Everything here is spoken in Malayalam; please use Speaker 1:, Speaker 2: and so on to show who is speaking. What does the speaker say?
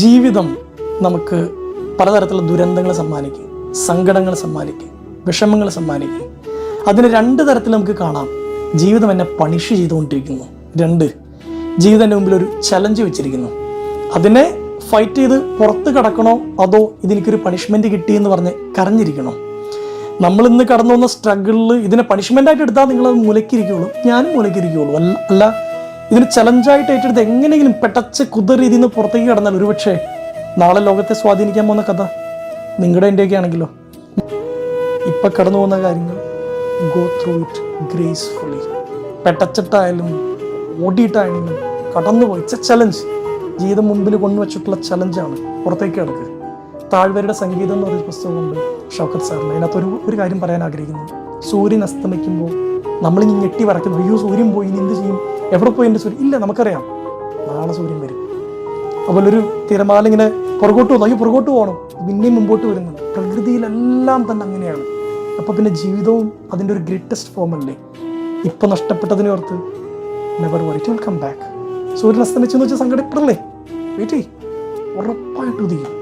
Speaker 1: ജീവിതം നമുക്ക് പലതരത്തിലുള്ള ദുരന്തങ്ങൾ സമ്മാനിക്കും സങ്കടങ്ങൾ സമ്മാനിക്കും വിഷമങ്ങൾ സമ്മാനിക്കും. അതിന് രണ്ട് തരത്തിൽ നമുക്ക് കാണാം. ജീവിതം എന്നെ പണിഷ് ചെയ്തുകൊണ്ടിരിക്കുന്നു. രണ്ട് ജീവിതം എന്റെ മുമ്പിൽ ഒരു ചലഞ്ച് വെച്ചിരിക്കുന്നു. അതിനെ ഫൈറ്റ് ചെയ്ത് പുറത്ത് കടക്കണോ അതോ ഇതെനിക്കൊരു പണിഷ്മെന്റ് കിട്ടി എന്ന് പറഞ്ഞ് കരഞ്ഞിരിക്കണോ? നമ്മൾ ഇന്ന് കടന്നു വന്ന സ്ട്രഗിളിൽ ഇതിനെ പണിഷ്മെന്റ് ആയിട്ട് എടുത്താൽ നിങ്ങൾ അത് മുലക്കിരിക്കുള്ളൂ ഞാനും മുലക്കിരിക്കുള്ളൂ അല്ല അല്ല ഇതിന് ചലഞ്ചായിട്ട് ഏറ്റെടുത്ത് എങ്ങനെയെങ്കിലും പെട്ടച്ച് കുതിറി ഇതിൽ നിന്ന് പുറത്തേക്ക് കടന്നാൽ ഒരുപക്ഷെ നാളെ ലോകത്തെ സ്വാധീനിക്കാൻ പോകുന്ന കഥ നിങ്ങളുടെ എന്റെയൊക്കെ ആണെങ്കിലോ? ഇപ്പൊ കടന്നു പോകുന്ന കാര്യങ്ങൾ ഗോ ത്രൂ ഇറ്റ് ഗ്രേസ്ഫുള്ളി പെട്ടച്ചിട്ടായാലും ഓടിയിട്ടായാലും കടന്നുപോയി ഇറ്റ്സ് എ ചലഞ്ച് ജീവിതം മുമ്പിൽ കൊണ്ടുവച്ചിട്ടുള്ള ചലഞ്ചാണ് പുറത്തേക്ക് കിടക്കുക. താഴ്വരയുടെ സംഗീതം എന്ന് പറയുന്ന പുസ്തകമുണ്ട് ഷൗക്കത്ത് സാറിന്. അതിനകത്ത് ഒരു ഒരു കാര്യം പറയാൻ ആഗ്രഹിക്കുന്നു. സൂര്യൻ അസ്തമിക്കുമ്പോൾ നമ്മളിനി ഞെട്ടി വരയ്ക്കുന്നു. അയ്യോ സൂര്യൻ പോയി ഇനി എന്ത് ചെയ്യും? എവിടെ പോയി എന്റെ സൂര്യൻ ഇല്ല നമുക്കറിയാം. നാളെ സൂര്യൻ വരും. അതുപോലെ ഒരു തിരമാല ഇങ്ങനെ പുറകോട്ട് പോകുന്നു അയ്യോ പുറകോട്ട് പോകണം. പിന്നെയും മുമ്പോട്ട് വരുന്നുണ്ട് പ്രകൃതിയിലെല്ലാം തന്നെ അങ്ങനെയാണ്. അപ്പോൾ പിന്നെ ജീവിതവും അതിന്റെ ഒരു ഗ്രേറ്റസ്റ്റ് ഫോം അല്ലേ? ഇപ്പം നഷ്ടപ്പെട്ടതിനെ ഓർത്ത് never worry will come back സൂര്യൻ അസ്തമിച്ചെന്ന് വെച്ചാൽ സങ്കടപ്പെടല്ലേ? വെയിറ്റ് ചെയ്യ്. ഉറപ്പായിട്ട് ഉദിക്കും.